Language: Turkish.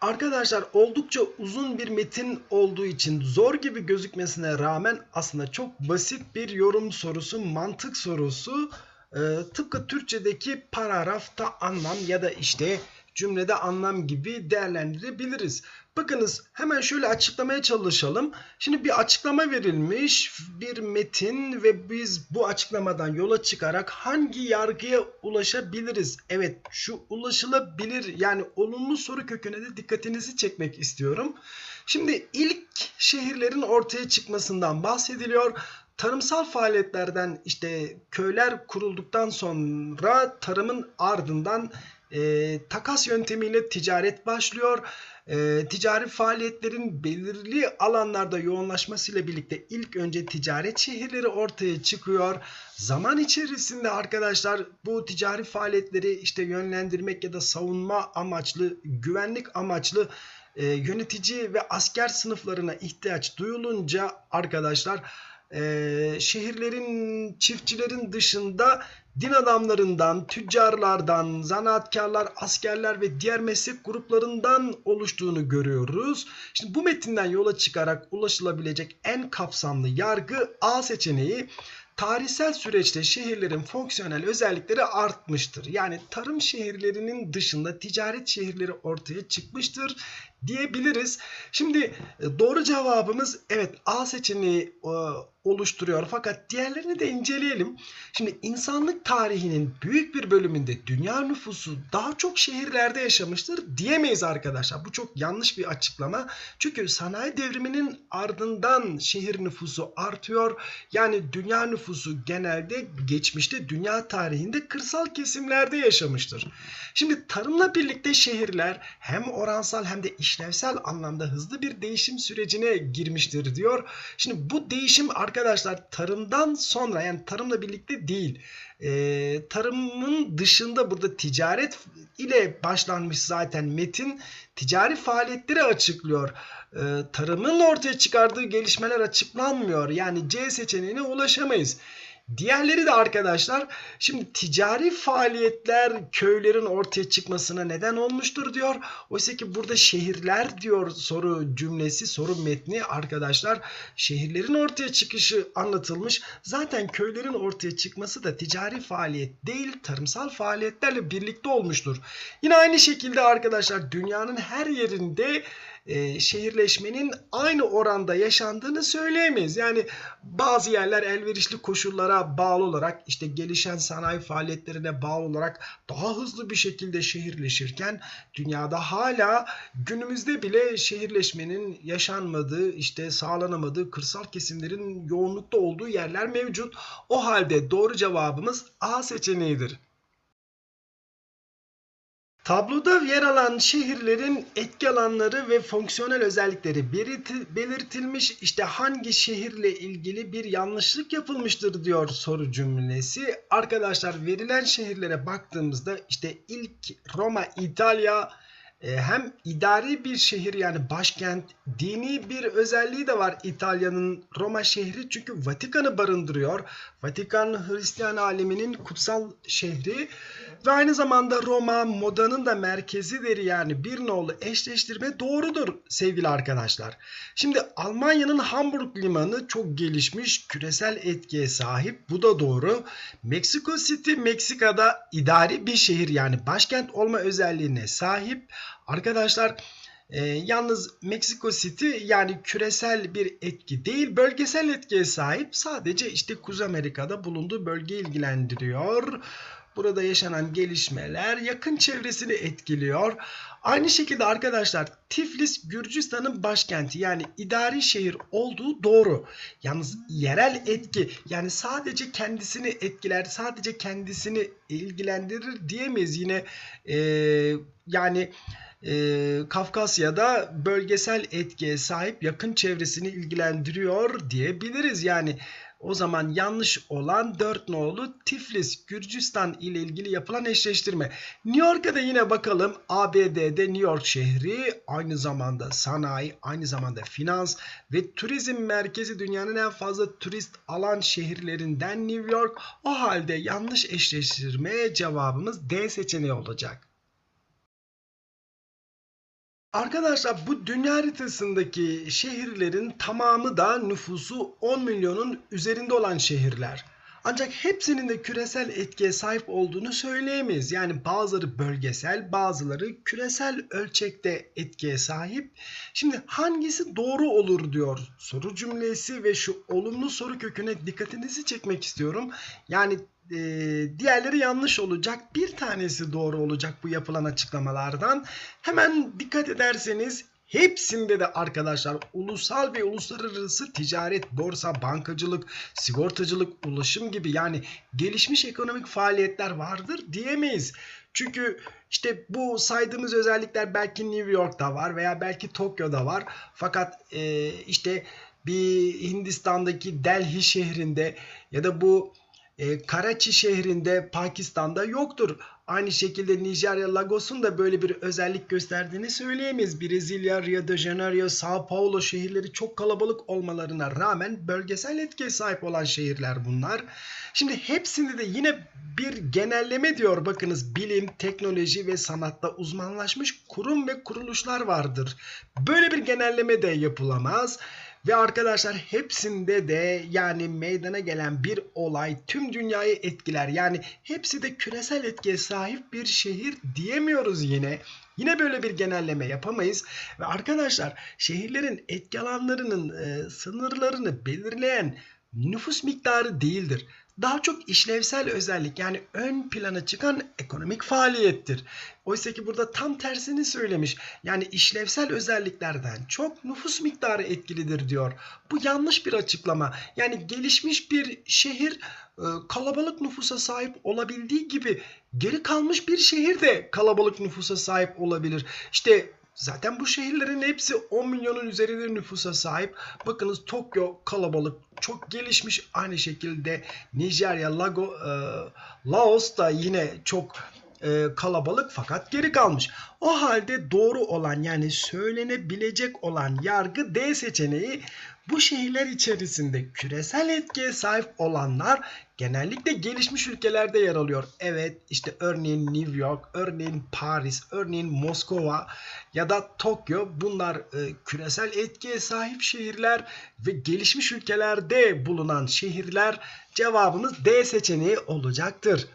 Arkadaşlar oldukça uzun bir metin olduğu için zor gibi gözükmesine rağmen aslında çok basit bir yorum sorusu, mantık sorusu. Ee, tıpkı Türkçedeki paragrafta anlam ya da işte cümlede anlam gibi değerlendirebiliriz. Bakınız hemen şöyle açıklamaya çalışalım. Şimdi bir açıklama verilmiş bir metin ve biz bu açıklamadan yola çıkarak hangi yargıya ulaşabiliriz? Evet şu ulaşılabilir yani olumlu soru köküne de dikkatinizi çekmek istiyorum. Şimdi ilk şehirlerin ortaya çıkmasından bahsediliyor tarımsal faaliyetlerden işte köyler kurulduktan sonra tarımın ardından e, takas yöntemiyle ticaret başlıyor. E, ticari faaliyetlerin belirli alanlarda yoğunlaşmasıyla birlikte ilk önce ticaret şehirleri ortaya çıkıyor. Zaman içerisinde arkadaşlar bu ticari faaliyetleri işte yönlendirmek ya da savunma amaçlı, güvenlik amaçlı e, yönetici ve asker sınıflarına ihtiyaç duyulunca arkadaşlar e, şehirlerin, çiftçilerin dışında din adamlarından, tüccarlardan, zanaatkarlar, askerler ve diğer meslek gruplarından oluştuğunu görüyoruz. Şimdi bu metinden yola çıkarak ulaşılabilecek en kapsamlı yargı A seçeneği tarihsel süreçte şehirlerin fonksiyonel özellikleri artmıştır. Yani tarım şehirlerinin dışında ticaret şehirleri ortaya çıkmıştır diyebiliriz. Şimdi e, doğru cevabımız evet A seçeneği e, oluşturuyor. Fakat diğerlerini de inceleyelim. Şimdi insanlık tarihinin büyük bir bölümünde dünya nüfusu daha çok şehirlerde yaşamıştır diyemeyiz arkadaşlar. Bu çok yanlış bir açıklama. Çünkü sanayi devriminin ardından şehir nüfusu artıyor. Yani dünya nüfusu genelde geçmişte dünya tarihinde kırsal kesimlerde yaşamıştır. Şimdi tarımla birlikte şehirler hem oransal hem de işlevsel anlamda hızlı bir değişim sürecine girmiştir diyor. Şimdi bu değişim arkadaşlar tarımdan sonra yani tarımla birlikte değil e, tarımın dışında burada ticaret ile başlanmış zaten metin ticari faaliyetleri açıklıyor. E, tarımın ortaya çıkardığı gelişmeler açıklanmıyor. Yani C seçeneğine ulaşamayız. Diğerleri de arkadaşlar şimdi ticari faaliyetler köylerin ortaya çıkmasına neden olmuştur diyor. Oysa ki burada şehirler diyor soru cümlesi, soru metni arkadaşlar şehirlerin ortaya çıkışı anlatılmış. Zaten köylerin ortaya çıkması da ticari faaliyet değil tarımsal faaliyetlerle birlikte olmuştur. Yine aynı şekilde arkadaşlar dünyanın her yerinde e, şehirleşmenin aynı oranda yaşandığını söyleyemeyiz. Yani bazı yerler elverişli koşullara bağlı olarak işte gelişen sanayi faaliyetlerine bağlı olarak daha hızlı bir şekilde şehirleşirken dünyada hala günümüzde bile şehirleşmenin yaşanmadığı işte sağlanamadığı kırsal kesimlerin yoğunlukta olduğu yerler mevcut. O halde doğru cevabımız A seçeneğidir. Tabloda yer alan şehirlerin etki alanları ve fonksiyonel özellikleri belirtilmiş. İşte hangi şehirle ilgili bir yanlışlık yapılmıştır diyor soru cümlesi. Arkadaşlar verilen şehirlere baktığımızda işte ilk Roma, İtalya, hem idari bir şehir yani başkent, dini bir özelliği de var İtalya'nın Roma şehri çünkü Vatikan'ı barındırıyor. Vatikan Hristiyan aleminin kutsal şehri ve aynı zamanda Roma modanın da merkezidir yani bir nolu eşleştirme doğrudur sevgili arkadaşlar. Şimdi Almanya'nın Hamburg limanı çok gelişmiş küresel etkiye sahip bu da doğru. Meksiko City Meksika'da idari bir şehir yani başkent olma özelliğine sahip. Arkadaşlar e, yalnız Meksiko City yani küresel bir etki değil bölgesel etkiye sahip sadece işte Kuzey Amerika'da bulunduğu bölge ilgilendiriyor. Burada yaşanan gelişmeler yakın çevresini etkiliyor. Aynı şekilde arkadaşlar Tiflis Gürcistan'ın başkenti yani idari şehir olduğu doğru. Yalnız yerel etki yani sadece kendisini etkiler, sadece kendisini ilgilendirir diyemeyiz. Yine e, yani e, Kafkasya'da bölgesel etkiye sahip yakın çevresini ilgilendiriyor diyebiliriz. Yani o zaman yanlış olan 4 nolu Tiflis Gürcistan ile ilgili yapılan eşleştirme. New York'a da yine bakalım. ABD'de New York şehri aynı zamanda sanayi, aynı zamanda finans ve turizm merkezi dünyanın en fazla turist alan şehirlerinden New York. O halde yanlış eşleştirme cevabımız D seçeneği olacak. Arkadaşlar bu dünya haritasındaki şehirlerin tamamı da nüfusu 10 milyonun üzerinde olan şehirler. Ancak hepsinin de küresel etkiye sahip olduğunu söyleyemeyiz. Yani bazıları bölgesel, bazıları küresel ölçekte etkiye sahip. Şimdi hangisi doğru olur diyor soru cümlesi ve şu olumlu soru köküne dikkatinizi çekmek istiyorum. Yani e, diğerleri yanlış olacak. Bir tanesi doğru olacak bu yapılan açıklamalardan. Hemen dikkat ederseniz hepsinde de arkadaşlar ulusal ve uluslararası ticaret, borsa, bankacılık, sigortacılık, ulaşım gibi yani gelişmiş ekonomik faaliyetler vardır diyemeyiz. Çünkü işte bu saydığımız özellikler belki New York'ta var veya belki Tokyo'da var. Fakat e, işte bir Hindistan'daki Delhi şehrinde ya da bu e, Karachi şehrinde Pakistan'da yoktur. Aynı şekilde Nijerya Lagos'un da böyle bir özellik gösterdiğini söyleyemeyiz. Brezilya, Rio de Janeiro, Sao Paulo şehirleri çok kalabalık olmalarına rağmen bölgesel etkiye sahip olan şehirler bunlar. Şimdi hepsinde de yine bir genelleme diyor. Bakınız bilim, teknoloji ve sanatta uzmanlaşmış kurum ve kuruluşlar vardır. Böyle bir genelleme de yapılamaz. Ve arkadaşlar hepsinde de yani meydana gelen bir olay tüm dünyayı etkiler. Yani hepsi de küresel etkiye sahip bir şehir diyemiyoruz yine. Yine böyle bir genelleme yapamayız. Ve arkadaşlar şehirlerin etki alanlarının e, sınırlarını belirleyen nüfus miktarı değildir. Daha çok işlevsel özellik yani ön plana çıkan ekonomik faaliyettir. Oysa ki burada tam tersini söylemiş. Yani işlevsel özelliklerden çok nüfus miktarı etkilidir diyor. Bu yanlış bir açıklama. Yani gelişmiş bir şehir e, kalabalık nüfusa sahip olabildiği gibi geri kalmış bir şehir de kalabalık nüfusa sahip olabilir. İşte Zaten bu şehirlerin hepsi 10 milyonun üzerinde nüfusa sahip. Bakınız Tokyo kalabalık, çok gelişmiş. Aynı şekilde Nijerya, Lago, e, Laos da yine çok e, kalabalık fakat geri kalmış. O halde doğru olan yani söylenebilecek olan yargı D seçeneği bu şehirler içerisinde küresel etkiye sahip olanlar genellikle gelişmiş ülkelerde yer alıyor. Evet işte örneğin New York, örneğin Paris, örneğin Moskova ya da Tokyo bunlar e, küresel etkiye sahip şehirler ve gelişmiş ülkelerde bulunan şehirler cevabımız D seçeneği olacaktır.